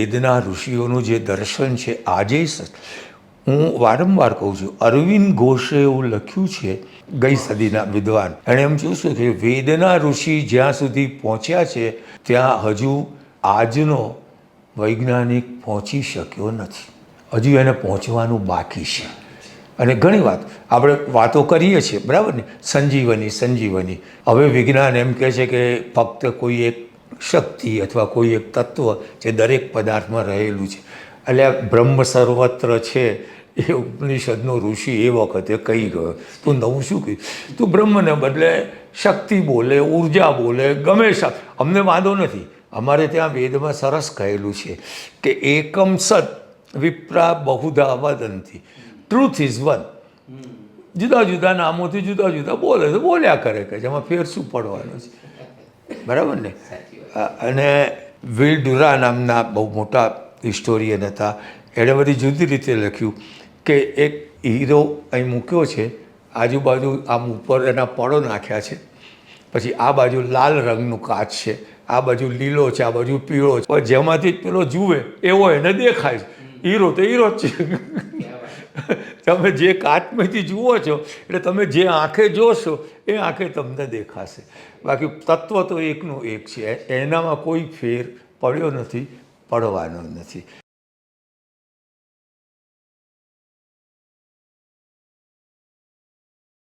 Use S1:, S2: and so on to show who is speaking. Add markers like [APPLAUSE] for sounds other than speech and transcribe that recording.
S1: વેદના ઋષિઓનું જે દર્શન છે, આજે હું વારંવાર કહું છું, અરવિંદ ઘોષે એવું લખ્યું છે, ગઈ સદીના વિદ્વાન. એણે એમ જોશું કે વેદના ઋષિ જ્યાં સુધી પહોંચ્યા છે, ત્યાં હજુ આજનો વૈજ્ઞાનિક પહોંચી શક્યો નથી. હજુ એને પહોંચવાનું બાકી છે. અને ઘણી વાત, આપણે વાતો કરીએ છીએ, બરાબર ને? સંજીવની સંજીવની. હવે વિજ્ઞાન એમ કહે છે કે ફક્ત કોઈ એક શક્તિ અથવા કોઈ એક તત્વ જે દરેક પદાર્થમાં રહેલું છે. એટલે બ્રહ્મ સર્વત્ર છે એ ઉપનિષદનો ઋષિ એ વખતે કહી ગયો. તું નવું શું કહ્યું? તું બ્રહ્મને બદલે શક્તિ બોલે, ઊર્જા બોલે, ગમે અમને વાંધો નથી. અમારે ત્યાં વેદમાં સરસ કહેલું છે કે એકમ સત વિપ્રા બહુધા વદંતી. ટ્રુથ ઇઝ વન જુદા જુદા નામોથી જુદા જુદા બોલે તો બોલ્યા કરે કે જેમાં ફેર શું પડવાનો છે? બરાબર ને? અને વિલ ડુરા નામના બહુ મોટા હિસ્ટોરિયન હતા. એણે બધી જુદી રીતે લખ્યું કે એક હીરો અહીં મૂક્યો છે, આજુબાજુ આમ ઉપર એના પડો નાખ્યા છે, પછી આ બાજુ લાલ રંગનું કાચ છે, આ બાજુ લીલો છે, આ બાજુ પીળો છે. જેમાંથી પેલો જુએ એવો એને દેખાય હીરો તો હીરો જ છે. [LAUGHS] તમે જે કાચમાંથી જુઓ છો, એટલે તમે જે આંખે જોશો, એ આંખે તમને દેખાશે. બાકી તત્વ તો એકનું એક છે. એનામાં કોઈ ફેર પડ્યો નથી, પડવાનો નથી.